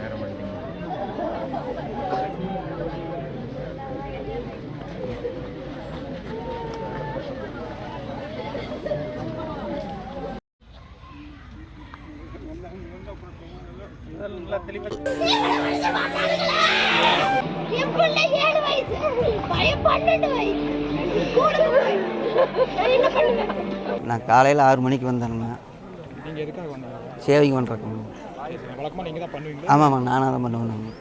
நேரம் பண்ணிட்டீங்க நான் காலையில் ஆறு மணிக்கு வந்தேனுங்க நீங்கள் எதுக்காக வந்தீங்க? சேவிங் பண்ணுறேங்க வழக்கமாக நீங்கள் தான் பண்ணுவீங்களா? ஆமாம்மா நானாக தான் பண்ணுவேன்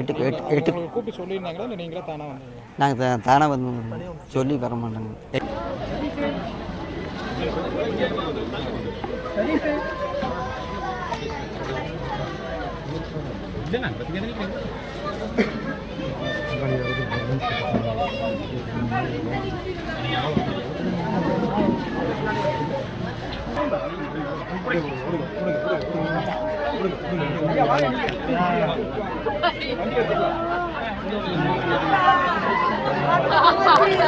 எட்டு எட்டு எட்டு கூப்பிட்டு சொல்லியிருந்தாங்களா? இல்லை நீங்களே தானாக வந்தீங்க நாங்கள் தானாக வந்து சொல்லி வர மாட்டோங்க சொல்லுங்க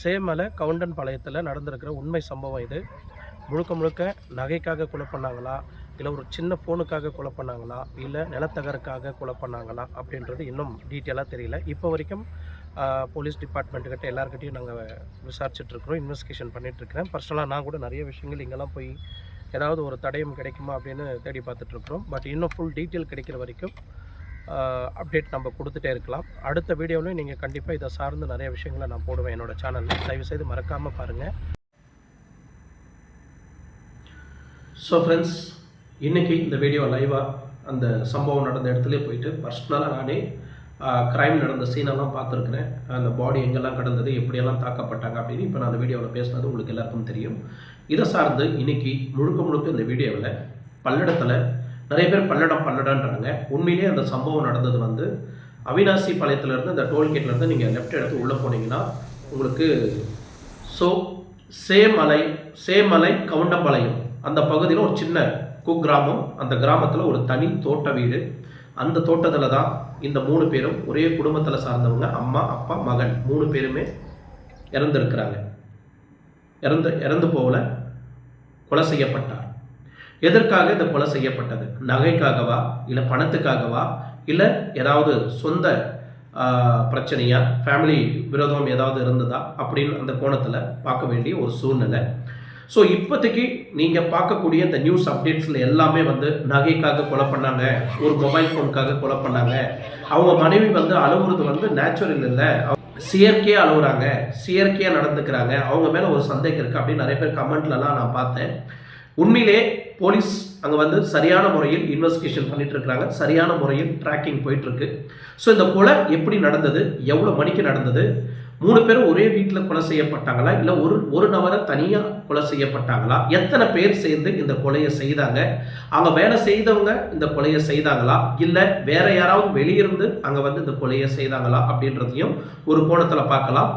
சேமலை கவுண்டன் பாளையத்தில் நடந்திருக்கிற உண்மை சம்பவம் இது. முழுக்க முழுக்க நகைக்காக கொலை பண்ணாங்களா? இல்லை ஒரு சின்ன ஃபோனுக்காக கொலை பண்ணாங்களா? இல்லை நிலத்தகருக்காக கொலை பண்ணாங்களா? அப்படின்றது இன்னும் டீட்டெயிலாக தெரியல. இப்போ வரைக்கும் போலீஸ் டிபார்ட்மெண்ட்டுக்கிட்ட எல்லாருக்கிட்டையும் நாங்கள் விசாரிச்சுட்ருக்குறோம் இன்வெஸ்டிகேஷன் பண்ணிகிட்ருக்கிறேன் பர்சனலாக நான் கூட நிறைய விஷயங்கள் இங்கெல்லாம் போய் ஏதாவது ஒரு தடயம் கிடைக்குமா அப்படின்னு தேடி பார்த்துட்ருக்குறோம் பட் இன்னும் ஃபுல் டீட்டெயில் கிடைக்கிற வரைக்கும் அப்டேட் நம்ம கொடுத்துட்டே இருக்கலாம். அடுத்த வீடியோவிலையும் நீங்கள் கண்டிப்பாக இதை சார்ந்து நிறைய விஷயங்களை நான் போடுவேன் என்னோட சேனலில் தயவுசெய்து மறக்காமல் பாருங்கள் ஸோ ஃப்ரெண்ட்ஸ் இன்றைக்கி இந்த வீடியோ லைவாக அந்த சம்பவம் நடந்த இடத்துல போயிட்டு பர்சனலாக நானே க்ரைம் நடந்த சீனெல்லாம் பார்த்துருக்குறேன். அந்த பாடி எங்கெல்லாம் கடந்தது எப்படியெல்லாம் தாக்கப்பட்டாங்க அப்படின்னு இப்போ நான் அந்த வீடியோவில் பேசுனது உங்களுக்கு எல்லாருக்கும் தெரியும். இதை சார்ந்து இன்னைக்கு முழுக்க முழுக்க இந்த வீடியோவில் பல்லடத்தில் நிறைய பேர் பல்லடம் பல்லடன்றாங்க. உண்மையிலேயே அந்த சம்பவம் நடந்தது வந்து அவினாசி பாளையத்துலேருந்து அந்த டோல்கேட்லேருந்து நீங்கள் லெஃப்ட் எடுத்து உள்ளே போனீங்கன்னா உங்களுக்கு ஸோ சேமலை சேமலை கவுண்டம்பாளையம் அந்த பகுதியில் ஒரு சின்ன குக்கிராமம் அந்த கிராமத்தில் ஒரு தனி தோட்ட வீடு. அந்த தோட்டத்தில் தான் இந்த மூணு பேரும் ஒரே குடும்பத்தில் சார்ந்தவங்க அம்மா அப்பா மகன் மூணு பேருமே இறந்துருக்கிறாங்க. இறந்து இறந்து போகல கொலை செய்யப்பட்டார் எதற்காக இந்த கொலை செய்யப்பட்டது? நகைக்காகவா? இல்லை பணத்துக்காகவா? இல்லை ஏதாவது சொந்த பிரச்சனையா? ஃபேமிலி விரோதம் ஏதாவது இருந்ததா? அப்படின்னு அந்த கோணத்தில் பார்க்க வேண்டிய ஒரு சூழ்நிலை. ஸோ இப்போதைக்கு நீங்கள் பார்க்கக்கூடிய இந்த நியூஸ் அப்டேட்ஸில் எல்லாமே வந்து நகைக்காக கொலை பண்ணாங்க. ஒரு மொபைல் ஃபோனுக்காக கொலை பண்ணாங்க. அவங்க மனைவி வந்து அழுகுறது வந்து நேச்சுரல் இல்லை. செயற்கையாக அழுகுறாங்க செயற்கையாக நடந்துக்கிறாங்க. அவங்க மேலே ஒரு சந்தேகம் இருக்குது அப்படின்னு நிறைய பேர் கமெண்ட்லலாம் நான் பார்த்தேன். உண்மையிலே போலீஸ் அங்கே வந்து சரியான முறையில் இன்வெஸ்டிகேஷன் பண்ணிட்டு இருக்கிறாங்க சரியான முறையில் ட்ராக்கிங் போயிட்டு இருக்கு ஸோ இந்த கொலை எப்படி நடந்தது? எவ்வளோ மணிக்கு நடந்தது? மூணு பேரும் ஒரே வீட்டில் கொலை செய்யப்பட்டாங்களா? இல்லை ஒரு ஒரு நபரை தனியாக கொலை செய்யப்பட்டாங்களா? எத்தனை பேர் சேர்ந்து இந்த கொலையை செய்தாங்க? அங்கே வேலை செய்தவங்க இந்த கொலையை செய்தாங்களா? இல்லை வேற யாராவது வெளியிருந்து அங்கே வந்து இந்த கொலையை செய்தாங்களா? அப்படின்றதையும் ஒரு கோணத்தில் பார்க்கலாம்.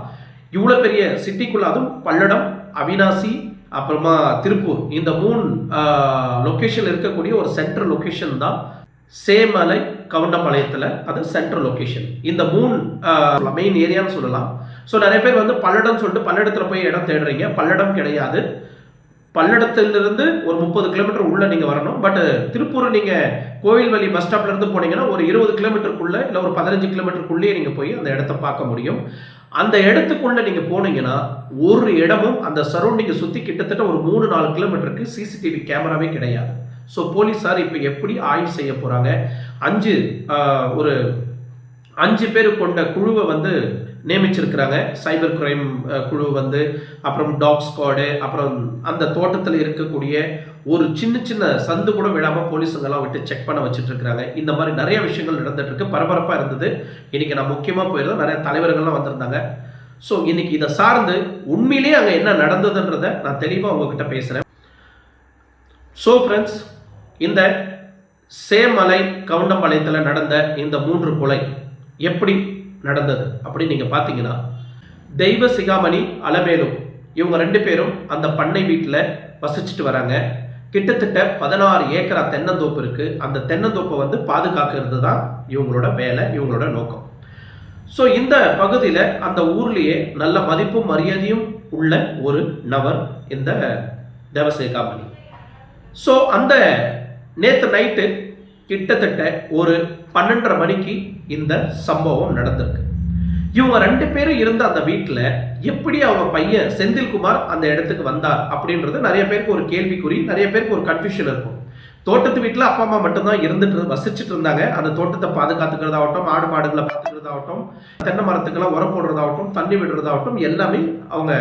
இவ்வளோ பெரிய சிட்டிக்குள்ள அதுவும் பல்லடம் அவினாசி அப்புறமா திருப்பூர். இந்த மூணு லொக்கேஷன் இருக்கக்கூடிய ஒரு சென்ட்ரல் லொக்கேஷன் தான் சேமலை கவுண்டம்பாளையத்தில் அது சென்ட்ரல் லொக்கேஷன் இந்த மூணு மெயின் ஏரியான்னு சொல்லலாம். ஸோ நிறைய பேர் வந்து பல்லடம் சொல்லிட்டு பல்லடத்தில் போய் இடம் தேடுறீங்க. பல்லடம் கிடையாது. பல்லடத்திலிருந்து ஒரு முப்பது கிலோமீட்டர் உள்ளே நீங்கள் வரணும். பட் திருப்பூர் நீங்கள் கோவில்வழி பஸ் ஸ்டாப்லேருந்து போனீங்கன்னா ஒரு இருபது கிலோமீட்டருக்குள்ளே இல்லை ஒரு பதினஞ்சு கிலோமீட்டருக்குள்ளேயே நீங்கள் போய் அந்த இடத்த பார்க்க முடியும். அந்த இடத்துக்குள்ள நீங்க போனீங்கன்னா ஒரு இடமும் அந்த சரௌண்டிங்கை சுத்தி கிட்டத்தட்ட ஒரு மூணு நாலு கிலோமீட்டருக்கு சிசிடிவி கேமராவே கிடையாது. ஸோ போலீஸார் இப்போ எப்படி ஆய்வு செய்ய போறாங்க? அஞ்சு ஒரு அஞ்சு பேர் கொண்ட குழுவை வந்து நியமிச்சிருக்கிறாங்க. சைபர் கிரைம் குழு வந்து அப்புறம் டாக் ஸ்குவாடு அப்புறம் அந்த தோட்டத்தில் இருக்கக்கூடிய ஒரு சின்ன சின்ன சந்து கூட விடாமல் போலீஸுங்கெல்லாம் விட்டு செக் பண்ண வச்சுட்டு இருக்கிறாங்க இந்த மாதிரி நிறைய விஷயங்கள் நடந்துட்டு இருக்கு இருந்தது. இன்னைக்கு நான் முக்கியமாக போயிருந்தோம் நிறைய தலைவர்கள்லாம் வந்திருந்தாங்க. ஸோ இன்னைக்கு இதை சார்ந்து உண்மையிலேயே அங்கே என்ன நடந்ததுன்றதை நான் தெளிவாக உங்ககிட்ட பேசுகிறேன் ஸோ ஃப்ரெண்ட்ஸ் இந்த சேமலை கவுண்டம்பாளையத்தில் நடந்த இந்த மூன்று கொலை எப்படி நடந்தது. அப்படின்னு நீங்கள் பார்த்தீங்கன்னா தெய்வ சிகாமணி அலமேலு இவங்க ரெண்டு பேரும் அந்த பண்ணை வீட்டில் வசிச்சுட்டு வராங்க. கிட்டத்தட்ட பதினாறு ஏக்கரா தென்னந்தோப்பு இருக்குது அந்த தென்னந்தோப்பை வந்து பாதுகாக்கிறது தான் இவங்களோட வேலை இவங்களோட நோக்கம். ஸோ இந்த பகுதியில் அந்த ஊர்லேயே நல்ல மதிப்பும் மரியாதையும் உள்ள ஒரு நபர் இந்த தேவசேகாமணி ஸோ அந்த நேற்று நைட்டு கிட்டத்தட்ட ஒரு பன்னெண்டரை மணிக்கு இந்த சம்பவம் நடந்திருக்கு. இவங்க ரெண்டு பேரும் இருந்த அந்த வீட்டில் எப்படி அவங்க பையன் செந்தில்குமார் அந்த இடத்துக்கு வந்தார் அப்படின்றது நிறைய பேருக்கு ஒரு கேள்விக்குறி நிறைய பேருக்கு ஒரு கன்ஃபியூஷன் இருக்கும். தோட்டத்து வீட்டில் அப்பா அம்மா மட்டும்தான் இருந்துட்டு வசிச்சுட்டு இருந்தாங்க. அந்த தோட்டத்தை பாதுகாத்துக்கிறதாகட்டும் ஆடு மாடுகளை பார்த்துக்கிறதாகட்டும் தென்னை மரத்துக்கெல்லாம் உரம் போடுறதாகட்டும் தண்ணி விடுறதாகட்டும் எல்லாமே அவங்க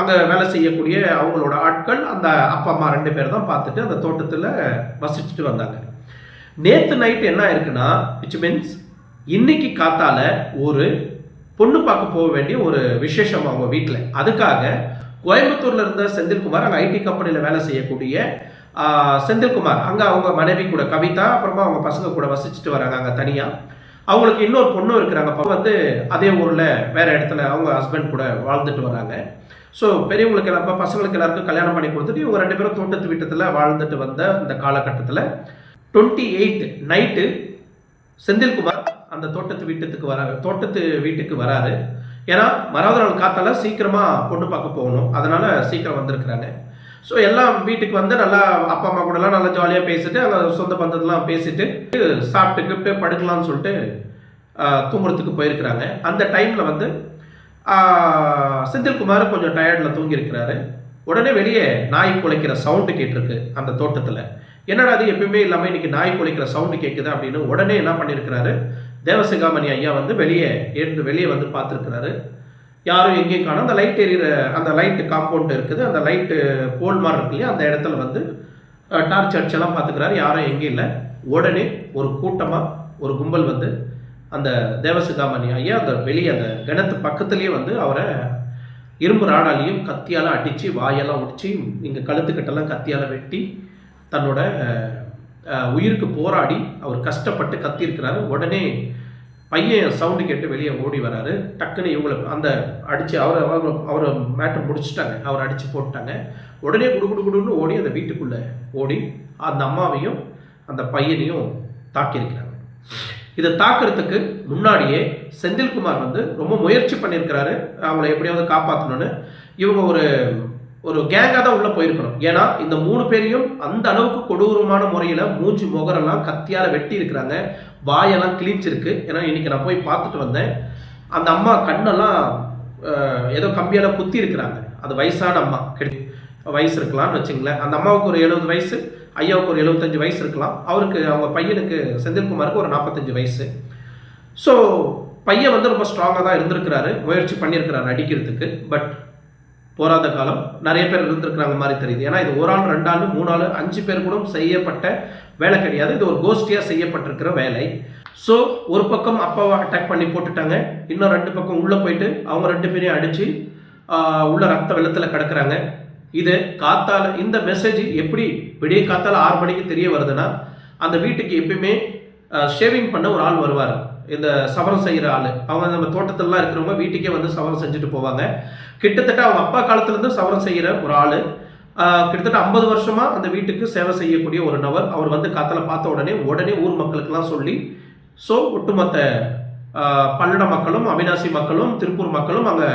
அங்கே வேலை செய்யக்கூடிய அவங்களோட ஆட்கள் அந்த அப்பா அம்மா ரெண்டு பேர் தான் பார்த்துட்டு அந்த தோட்டத்தில் வசிச்சுட்டு வந்தாங்க. நேற்று நைட் என்ன ஆயிருக்குன்னா விச் மீன்ஸ் இன்னைக்கு காத்தால ஒரு பொண்ணு பார்க்க போக வேண்டிய ஒரு விசேஷம் அவங்க வீட்டில் அதுக்காக கோயம்புத்தூர்ல இருந்த செந்தில்குமார் அங்கே ஐடி கம்பெனியில் வேலை செய்யக்கூடிய செந்தில்குமார். அங்கே அவங்க மனைவி கூட கவிதா அப்புறமா அவங்க பசங்க கூட வசிச்சுட்டு வராங்க அங்கே தனியாக அவங்களுக்கு இன்னொரு பொண்ணும் இருக்கிறாங்க. அப்போ வந்து அதே ஊரில் வேற இடத்துல அவங்க ஹஸ்பண்ட் கூட வாழ்ந்துட்டு வராங்க. ஸோ பெரியவங்களுக்கு எல்லாம் பசங்களுக்கு எல்லாருக்கும் கல்யாணம் பண்ணி கொடுத்துட்டு இவங்க ரெண்டு பேரும் தோட்டத்து வீட்டத்தில் வாழ்ந்துட்டு வந்த இந்த காலகட்டத்தில் டுவெண்ட்டி எயிட் நைட்டு செந்தில்குமார் அந்த தோட்டத்து வீட்டுக்கு வர தோட்டத்து வீட்டுக்கு வராரு. ஏன்னா மறாவது நாள் காத்தால சீக்கிரமா பொண்ணு பார்க்க போகணும். அதனால சீக்கிரம் வந்திருக்கிறாங்க ஸோ எல்லாம் வீட்டுக்கு வந்து நல்லா அப்பா அம்மா கூடலாம் நல்லா ஜாலியாக பேசிட்டு அங்கே சொந்த பந்தத்தெல்லாம் பேசிட்டு சாப்பிட்டு கிப்ட்டு படுக்கலாம்னு சொல்லிட்டு தூங்குறதுக்கு போயிருக்கிறாங்க. அந்த டைமில் வந்து செந்தில்குமார் கொஞ்சம் டயர்டில் தூங்கியிருக்கிறாரு. உடனே வெளியே நாய் குலைக்கிற சவுண்டு கேட்டிருக்கு அந்த தோட்டத்தில். என்னடா அது எப்பயுமே இல்லாமல் இன்னைக்கு நாய் குலைக்கிற சவுண்டு கேட்குது அப்படின்னு உடனே என்ன பண்ணியிருக்கிறாரு தேவசிங்காமணி ஐயா வந்து வெளியே எழுந்து வெளியே வந்து பார்த்துருக்கிறாரு. யாரும் எங்கேயும் காணும். அந்த லைட் எரியிற அந்த லைட்டு காம்பவுண்ட் இருக்குது. அந்த லைட்டு போல் மாதிரி இருக்கு இல்லையா? அந்த இடத்துல வந்து டார்ச் அடிச்செல்லாம் பார்த்துக்கிறாரு. யாரும் எங்கேயும் இல்லை. உடனே ஒரு கூட்டமாக ஒரு கும்பல் வந்து அந்த தேவசிகாமணி ஐயா அந்த வெளியே அந்த கிணத்து பக்கத்துலேயே வந்து அவரை இரும்பு ராடாலையும் கத்தியால் அடித்து வாயெல்லாம் உடிச்சு இங்கே கழுத்துக்கிட்டெல்லாம் கத்தியால் வெட்டி தன்னோட உயிருக்கு போராடி அவர் கஷ்டப்பட்டு கத்தியிருக்கிறாரு. உடனே பையன் சவுண்டு கேட்டு வெளியே ஓடி வராரு. டக்குன்னு இவங்களை அந்த அடித்து அவரை அவரை அவரை மேட்டர் முடிச்சிட்டாங்க. அவரை அடித்து போட்டாங்க உடனே குடு குடு குடுன்னு ஓடி அந்த வீட்டுக்குள்ளே ஓடி அந்த அம்மாவையும் அந்த பையனையும் தாக்கியிருக்கிறாங்க இதை தாக்குறதுக்கு முன்னாடியே செந்தில்குமார் வந்து ரொம்ப முயற்சி பண்ணியிருக்கிறாரு. அவங்கள எப்படியாவது காப்பாற்றணும்னு இவங்க ஒரு ஒரு கேங்காக தான் உள்ளே போயிருக்கணும். ஏன்னா இந்த மூணு பேரையும் அந்த அளவுக்கு கொடூரமான முறையில் மூஞ்சி முகரெல்லாம் கத்தியால் வெட்டி இருக்கிறாங்க. வாயெல்லாம் கிழிச்சிருக்கு ஏன்னா இன்னைக்கு நான் போய் பார்த்துட்டு வந்தேன். அந்த அம்மா கண்ணெல்லாம் ஏதோ கம்பியால் குத்தி இருக்கிறாங்க. அது வயசான அம்மா. கிடை வயசு இருக்கலாம்னு வச்சுங்களேன். அந்த அம்மாவுக்கு ஒரு எழுபது வயசு ஐயாவுக்கு ஒரு எழுபத்தஞ்சு வயசு இருக்கலாம். அவருக்கு அவங்க பையனுக்கு செந்தில்குமாருக்கு ஒரு நாற்பத்தஞ்சு வயசு. ஸோ பையன் வந்து ரொம்ப ஸ்ட்ராங்காக தான் இருந்திருக்கிறாரு. முயற்சி பண்ணியிருக்கிறாரு அடிக்கிறதுக்கு. பட் போராத காலம். நிறைய பேர் இருந்திருக்கிறாங்க மாதிரி தெரியுது. ஏன்னா இது ஒரு ஆள் ரெண்டு ஆள் மூணு ஆள் அஞ்சு பேர் கூட செய்யப்பட்ட வேலை கிடையாது. இது ஒரு கோஷ்டியாக செய்யப்பட்டிருக்கிற வேலை. ஸோ ஒரு பக்கம் அப்பாவை அட்டாக் பண்ணி போட்டுட்டாங்க. இன்னும் ரெண்டு பக்கம் உள்ளே போயிட்டு அவங்க ரெண்டு பேரையும் அடித்து உள்ள ரத்த வெள்ளத்தில் கிடக்குறாங்க. இது காத்தால இந்த மெசேஜ் எப்படி விடிய காத்தால ஆறு மணிக்கு தெரிய வருதுன்னா அந்த வீட்டுக்கு எப்பயுமே ஷேவிங் பண்ண ஒரு ஆள் வருவார். இந்த சவரம் செய்கிற ஆள். அவங்க நம்ம தோட்டத்திலலாம் இருக்கிறவங்க வீட்டுக்கே வந்து சவரம் செஞ்சுட்டு போவாங்க. கிட்டத்தட்ட அவங்க அப்பா காலத்துலேருந்து சவரம் செய்கிற ஒரு ஆள். கிட்டத்தட்ட ஐம்பது வருஷமாக அந்த வீட்டுக்கு சேவை செய்யக்கூடிய ஒரு நபர். அவர் வந்து காத்தால பார்த்த உடனே உடனே ஊர் மக்களுக்கெல்லாம் சொல்லி ஸோ ஒட்டுமொத்த பல்லட மக்களும் அவினாசி மக்களும் திருப்பூர் மக்களும் அங்கே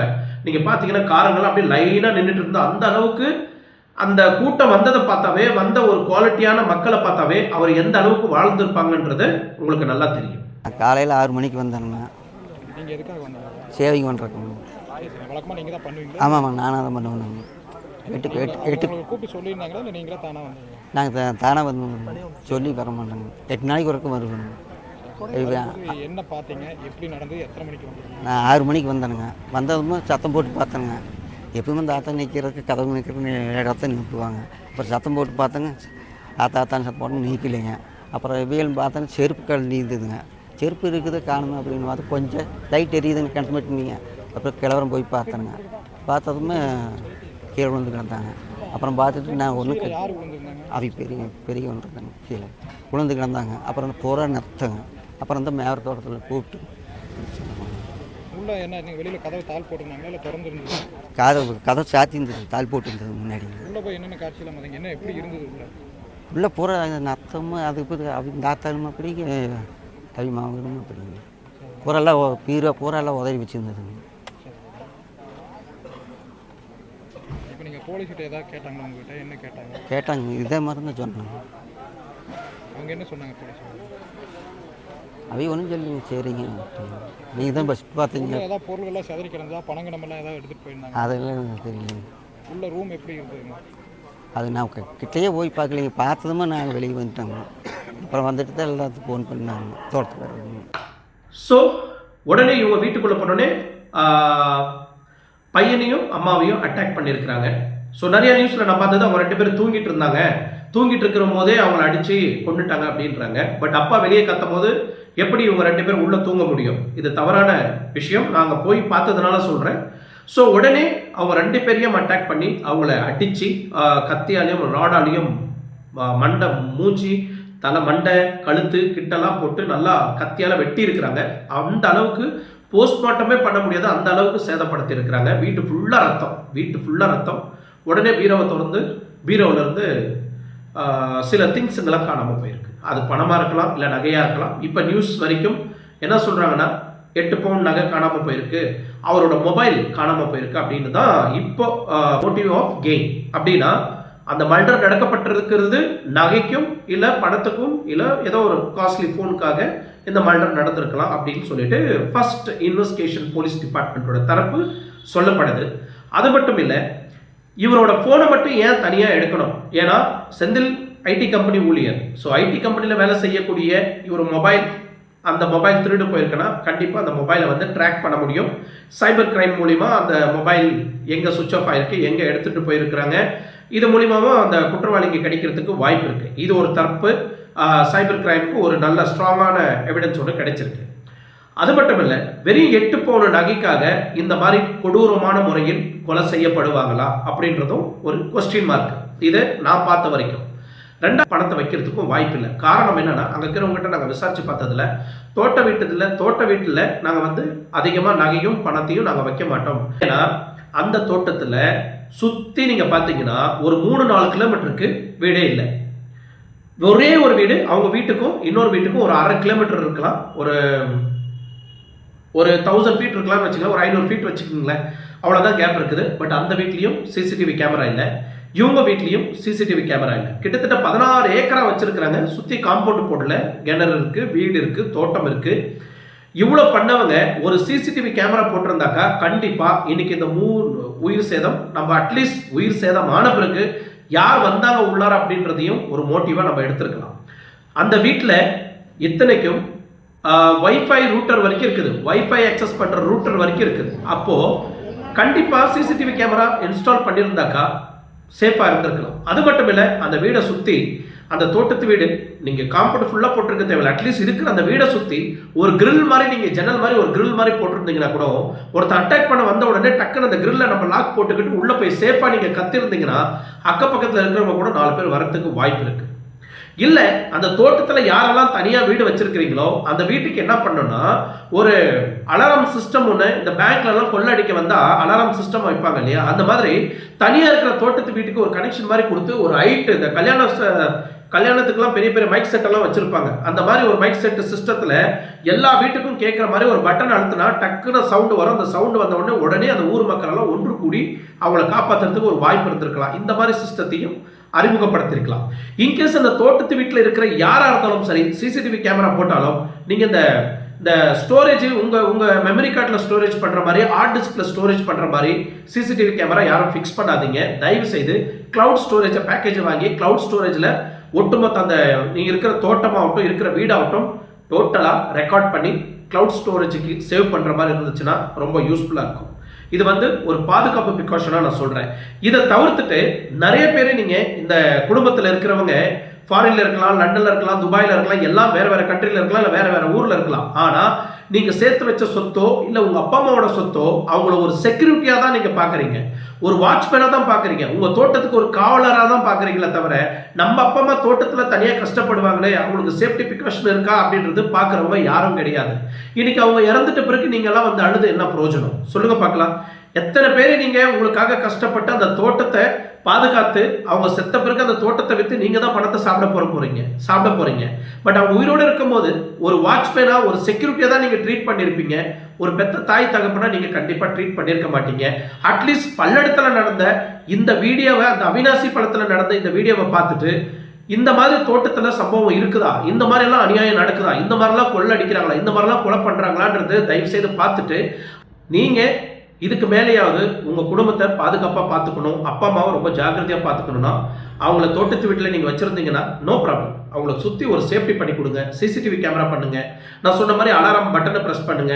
நீங்கள் பார்த்தீங்கன்னா காரங்கள்லாம் அப்படியே லைனாக நின்றுட்டு இருந்தோம் அந்த அளவுக்கு அந்த கூட்டம் வந்ததை பார்த்தாவே வந்த ஒரு குவாலிட்டியான மக்களை பார்த்தாவே அவர் எந்த அளவுக்கு வாழ்ந்திருப்பாங்கன்றது உங்களுக்கு நல்லா தெரியும். காலையில் ஆறு மணிக்கு வந்தேனுங்க நீங்கள் எதுக்காக வந்தீங்க? சேவிங் பண்ணுறேங்க வழக்கமாக நீங்கள் தான் பண்ணுவீங்களா? ஆமாம்மா நானாக தான் பண்ணுவேன் எட்டு எட்டு எட்டு. கூப்பிட்டு சொல்லியிருந்தாங்களா? இல்லை நீங்களே தானாக வந்தீங்க நாங்கள் தானே வந்து சொல்லி வர மாட்டோங்க எட்டு நாளைக்கு வரைக்கும் வருவேங்க இப்போ என்ன பார்த்தீங்க? எப்படி நடந்தது? எத்தனை மணிக்கு வந்தீங்க? நான் ஆறு மணிக்கு வந்தேனுங்க. வந்ததுமே சத்தம் போட்டு பார்த்தேனுங்க. எப்பவுமே இந்த ஆத்தா நிற்கிறதுக்கு கதவு நிற்கிறது இடத்த நிறுத்துவாங்க. அப்புறம் சத்தம் போட்டு பார்த்தேங்க. ஆத்தா ஆத்தான்னு சத்தம் போட்டு நீக்கலைங்க. அப்புறம் வெயில் பார்த்தேங்க செருப்பு கல் நீந்ததுங்க. செருப்பு இருக்குது காணுமே அப்படின்னு பார்த்து கொஞ்சம் லைட் எரியுதுங்க கிணத்து மட்டும் அப்புறம் கிழவரம் போய் பார்த்தேனுங்க. பார்த்ததுமே கீழே விழுந்து கிடந்தாங்க. அப்புறம் பார்த்துட்டு நான் ஒன்றும் விழுந்திருந்தாங்க அவி பெரிய பெரிய ஒன்று இருந்தாங்க கீழே. விழுந்து கிடந்தாங்க. அப்புறம் பூரா நத்தங்க அப்புறம் இந்த மேவர் தோட்டத்தில் கூப்பிட்டு உள்ள என்ன வெளியில கதவு தாள் போட்டிருந்தாங்களா? இல்லை திறந்துருந்தது? கதவு கதவு சாத்தி இருந்தது தாள் போட்டு இருந்தது முன்னாடி. உள்ள போய் என்னென்ன காட்சியெல்லாம் பார்த்தீங்க என்ன எப்படி இருந்தது உள்ள? உள்ள பூரா நத்தமும் அது இப்போ அவங்க தாத்தாலும் அப்படி கவி மாவனும் அப்படி பூரெல்லாம் ஒ- பீரோ பூரெல்லாம் உதவி வச்சுருந்ததுங்க. போலீஸ்கிட்ட ஏதாவது கேட்டாங்களா உங்ககிட்ட? என்ன கேட்டாங்க? கேட்டாங்க. இதே மாதிரி தான் சொன்னாங்க. அவங்க என்ன சொன்னாங்க போலீஸ் ஒன்றும் சொல்லி சரிங்க நீங்கள் தான் பஸ் பார்த்தீங்க ஏதாவது பொருள்கள்லாம் செதறி கிடந்ததா பணங்கணமெல்லாம் ஏதாவது எடுத்துட்டு போயிருந்தாங்க? அதெல்லாம் தெரியல. உள்ள ரூம் எப்படி இருந்ததுங்க அது நான் கிட்டேயே போய் பார்க்கலைங்க. பார்த்ததுமே நாங்கள் வெளியே வந்துட்டோங்க. அப்புறம் வந்துட்டு தான் எல்லாத்துக்கும் ஃபோன் பண்ணாங்க தோட்டத்துக்காரங்க ஸோ உடனே இவங்க வீட்டுக்குள்ளே போனோடனே பையனையும் அம்மாவையும் அட்டாக் பண்ணியிருக்கிறாங்க ஸோ நிறைய நியூஸில் நான் பார்த்தது அவங்க ரெண்டு பேரும் தூங்கிட்டு இருந்தாங்க. தூங்கிட்டு இருக்கிற போதே அவங்கள அடித்து கொண்டுட்டாங்க அப்படின்றாங்க. பட் அப்பா வெளியே கத்தும் போது எப்படி இவங்க ரெண்டு பேரும் உள்ளே தூங்க முடியும்? இது தவறான விஷயம். நாங்கள் போய் பார்த்ததுனால சொல்கிறேன் ஸோ உடனே அவங்க ரெண்டு பேரையும் அட்டாக் பண்ணி அவங்கள அடித்து கத்தியாலையும் ராடாலையும் மண்டை மூஞ்சி தலை மண்டை கழுத்து கிட்டெல்லாம் போட்டு நல்லா கத்தியால வெட்டி இருக்கிறாங்க அந்த அளவுக்கு போஸ்ட்மார்ட்டமே பண்ண முடியாது. அந்த அளவுக்கு சேதப்படுத்தி இருக்கிறாங்க வீட்டு ஃபுல்லாக ரத்தம். வீட்டு ஃபுல்லாக ரத்தம். உடனே பீரோவை திறந்து பீரோவிலேருந்து சில திங்ஸுங்கெல்லாம் காணாமல் போயிருக்கு. அது பணமாக இருக்கலாம் இல்லை நகையாக இருக்கலாம். இப்போ நியூஸ் வரைக்கும் என்ன சொல்கிறாங்கன்னா எட்டு பவுன் நகை காணாமல் போயிருக்கு. அவரோட மொபைல் காணாமல் போயிருக்கு அப்படின்னு தான் இப்போ மோட்டிவ் ஆஃப் கெயின் அப்படின்னா அந்த மர்டர் நடக்கப்பட்டிருக்கிறது நகைக்கும் இல்லை பணத்துக்கும் இல்லை ஏதோ ஒரு காஸ்ட்லி ஃபோனுக்காக இந்த மர்டர் நடந்திருக்கலாம் அப்படின்னு சொல்லிட்டு ஃபர்ஸ்ட் இன்வெஸ்டிகேஷன் போலீஸ் டிபார்ட்மெண்ட்டோட தரப்பு சொல்லப்படுது. அது மட்டும் இல்லை இவரோட ஃபோனை மட்டும் ஏன் தனியாக எடுக்கணும்? ஏன்னா செந்தில் ஐடி கம்பெனி ஊழியர். ஸோ ஐடி கம்பெனியில் வேலை செய்யக்கூடிய இவர் மொபைல் அந்த மொபைல் திருடு போயிருக்குன்னா கண்டிப்பாக அந்த மொபைலை வந்து ட்ராக் பண்ண முடியும். சைபர் கிரைம் மூலிமா அந்த மொபைல் எங்கே சுவிட்ச் ஆஃப் ஆயிருக்கு எங்கே எடுத்துகிட்டு போயிருக்கிறாங்க இது மூலிமாவும் அந்த குற்றவாளிக்கு கிடைக்கிறதுக்கு வாய்ப்பு இருக்குது இது ஒரு தரப்பு சைபர் கிரைமுக்கு ஒரு நல்ல ஸ்ட்ராங்கான எவிடன்ஸ் ஒன்று கிடைச்சிருக்கு. அது மட்டும் இல்லை வெறும் எட்டு பவுன் நகைக்காக இந்த மாதிரி கொடூரமான முறையில் கொலை செய்யப்படுவாங்களா அப்படின்றதும் ஒரு கொஸ்டின் மார்க் இது நான் பார்த்த வரைக்கும். ரெண்டா பணத்தை வைக்கிறதுக்கும் வாய்ப்பு இல்லை. காரணம் என்னன்னா அங்கே இருக்கிறவங்ககிட்ட நாங்கள் விசாரிச்சு பார்த்ததுல தோட்ட வீட்டுல தோட்ட வீட்டில் நாங்கள் வந்து அதிகமாக நகையும் பணத்தையும் நாங்கள் வைக்க மாட்டோம். ஏன்னா அந்த தோட்டத்தில் சுற்றி நீங்கள் பார்த்தீங்கன்னா ஒரு மூணு நாலு கிலோமீட்டருக்கு வீடே இல்லை. ஒரே ஒரு வீடு அவங்க வீட்டுக்கும் இன்னொரு வீட்டுக்கும் ஒரு அரை கிலோமீட்டர் இருக்கலாம். ஒரு ஒரு தௌசண்ட் ஃபீட் இருக்கலாம்னு வச்சுக்கலாம் ஒரு ஐநூறு ஃபீட் வச்சுக்கோங்களேன். அவ்வளோதான் கேப் இருக்குது. பட் அந்த வீட்லேயும் சிசிடிவி கேமரா இல்லை. இவங்க வீட்லேயும் சிசிடிவி கேமரா இல்லை. கிட்டத்தட்ட பதினாறு ஏக்கரா வச்சுருக்கிறாங்க. சுற்றி காம்பவுண்ட் போடல. கிணறு இருக்குது வீடு இருக்குது தோட்டம் இருக்குது இவ்வளோ பண்ணவங்க ஒரு சிசிடிவி கேமரா போட்டிருந்தாக்கா கண்டிப்பாக இன்னைக்கு இந்த மூணு உயிர் சேதம் நம்ம அட்லீஸ்ட் உயிர் சேதம் ஆன பிறகு யார் வந்தாங்க உள்ளார் அப்படின்றதையும் ஒரு மோட்டிவாக நம்ம எடுத்துருக்கலாம். அந்த வீட்டில் இத்தனைக்கும் வைஃபை ரூட்டர் வரைக்கும் இருக்குது. வைஃபை அக்சஸ் பண்ணுற ரூட்டர் வரைக்கும் இருக்குது. அப்போது கண்டிப்பாக சிசிடிவி கேமரா இன்ஸ்டால் பண்ணியிருந்தாக்கா சேஃபாக இருந்திருக்கலாம். அது மட்டும் இல்லை அந்த வீடை சுற்றி அந்த தோட்டத்து வீடு நீங்கள் காம்பவுண்ட் ஃபுல்லாக போட்டிருக்க தேவையில்ல. அட்லீஸ்ட் இருக்கிற அந்த வீடை சுற்றி ஒரு கிரில் மாதிரி நீங்கள் ஜன்னல் மாதிரி ஒரு கிரில் மாதிரி போட்டிருந்தீங்கன்னா கூட ஒருத்தர் அட்டாக் பண்ண வந்த உடனே டக்குன்னு அந்த கிரில்ல நம்ம லாக் போட்டுக்கிட்டு உள்ளே போய் சேஃபாக நீங்கள் கத்திருந்தீங்கன்னா அக்கப்பக்கத்தில் இருக்கிறவங்க கூட நாலு பேர் வரத்துக்கு வாய்ப்பு இருக்குது இல்லை அந்த தோட்டத்தில் யாரெல்லாம் தனியாக வீடு வச்சிருக்கிறீங்களோ அந்த வீட்டுக்கு என்ன பண்ணணும்னா ஒரு அலாரம் சிஸ்டம் ஒன்று இந்த பேங்க்லலாம் கொள்ளடிக்க வந்தால் அலாரம் சிஸ்டம் வைப்பாங்க இல்லையா? அந்த மாதிரி தனியாக இருக்கிற தோட்டத்து வீட்டுக்கு ஒரு கனெக்ஷன் மாதிரி கொடுத்து ஒரு ஹைட்டு இந்த கல்யாண கல்யாணத்துக்குலாம் பெரிய பெரிய மைக் செட் எல்லாம் வச்சிருப்பாங்க. அந்த மாதிரி ஒரு மைக் செட் சிஸ்டத்தில் எல்லா வீட்டுக்கும் கேட்குற மாதிரி ஒரு பட்டன் அழுத்தினா டக்குன்னு சவுண்டு வரும். அந்த சவுண்டு வந்த உடனே உடனே அந்த ஊர் மக்கள் எல்லாம் ஒன்று கூடி அவளை காப்பாற்றுறதுக்கு ஒரு வாய்ப்பு இருந்திருக்கலாம். இந்த மாதிரி சிஸ்டத்தையும் அறிமுகப்படுத்திருக்கலாம். இன்கேஸ் அந்த தோட்டத்து வீட்டில் இருக்கிற யாராக இருந்தாலும் சரி சிசிடிவி கேமரா போட்டாலும் நீங்கள் இந்த இந்த ஸ்டோரேஜ் உங்கள் உங்கள் மெமரி கார்டில் ஸ்டோரேஜ் பண்ணுற மாதிரி ஹார்ட் டிஸ்கில் ஸ்டோரேஜ் பண்ணுற மாதிரி சிசிடிவி கேமரா யாரும் ஃபிக்ஸ் பண்ணாதீங்க. தயவு செய்து கிளவுட் ஸ்டோரேஜை பேக்கேஜ் வாங்கி கிளவுட் ஸ்டோரேஜில் ஒட்டுமொத்த அந்த நீங்கள் இருக்கிற தோட்டமாகட்டும் இருக்கிற வீடாகட்டும் டோட்டலாக ரெக்கார்ட் பண்ணி கிளவுட் ஸ்டோரேஜுக்கு சேவ் பண்ணுற மாதிரி இருந்துச்சுன்னா ரொம்ப யூஸ்ஃபுல்லாக இருக்கும். இது வந்து ஒரு பாதுகாப்பு ப்ரிகாஷனாக நான் சொல்கிறேன் இதை தவிர்த்துட்டு நிறைய பேர் நீங்கள் இந்த குடும்பத்தில் இருக்கிறவங்க ஃபாரின்ல இருக்கலாம் லண்டன்ல இருக்கலாம் துபாயில் இருக்கலாம் எல்லாம் வேற வேற கண்ட்ரில இருக்கலாம் இல்லை வேற வேற ஊர்ல இருக்கலாம். ஆனால் நீங்க சேர்த்து வச்ச சொத்தோ இல்ல உங்க அப்பா அம்மாவோட சொத்தோ அவங்கள ஒரு செக்யூரிட்டியா தான் நீங்க பாக்குறீங்க. ஒரு வாட்ச்மேனா தான் பாக்குறீங்க. உங்க தோட்டத்துக்கு ஒரு காவலரா தான் பாக்குறீங்களே தவிர நம்ம அப்பா அம்மா தோட்டத்துல தனியா கஷ்டப்படுவாங்களே அவங்களுக்கு சேஃப்டி பிரிகாஷன் இருக்கா அப்படின்றது பாக்குறவங்க யாரும் கிடையாது. இன்னைக்கு அவங்க இறந்துட்ட பிறகு நீங்க எல்லாம் வந்து அழுது என்ன பிரயோஜனம்? சொல்லுங்க பார்க்கலாம். எத்தனை பேர் நீங்கள் உங்களுக்காக கஷ்டப்பட்டு அந்த தோட்டத்தை பாதுகாத்து அவங்க செத்த பிறகு அந்த தோட்டத்தை விற்று நீங்கள் தான் பணத்தை சாப்பிட போகிற போகிறீங்க சாப்பிட போகிறீங்க பட் அவங்க உயிரோடு இருக்கும்போது ஒரு வாட்ச்மேனாக ஒரு செக்யூரிட்டியாக தான் நீங்கள் ட்ரீட் பண்ணியிருப்பீங்க ஒரு பெத்த தாய் தகப்பனா நீங்கள் கண்டிப்பாக ட்ரீட் பண்ணியிருக்க மாட்டீங்க. அட்லீஸ்ட் பல்லடத்தில் நடந்த இந்த வீடியோவை அந்த அவினாசி பழத்தில் நடந்த இந்த வீடியோவை பார்த்துட்டு இந்த மாதிரி தோட்டத்தில் சம்பவம் இருக்குதா? இந்த மாதிரிலாம் அநியாயம் நடக்குதா? இந்த மாதிரிலாம் கொள்ளை அடிக்கிறாங்களா இந்த மாதிரிலாம் கொலை பண்ணுறாங்களான்றது தயவுசெய்து பார்த்துட்டு நீங்கள் இதுக்கு மேலேயாவது உங்கள் குடும்பத்தை பாதுகாப்பாக பார்த்துக்கணும் அப்பா அம்மாவை ரொம்ப ஜாக்கிரதையாக பார்த்துக்கணும்னா அவங்கள தோட்டத்து வீட்டில் நீங்கள் வச்சுருந்தீங்கன்னா நோ ப்ராப்ளம் அவங்கள சுற்றி ஒரு சேஃப்டி பண்ணி கொடுங்க சிசிடிவி கேமரா பண்ணுங்க. நான் சொன்ன மாதிரி அலாரம் பட்டனை ப்ரெஸ் பண்ணுங்க.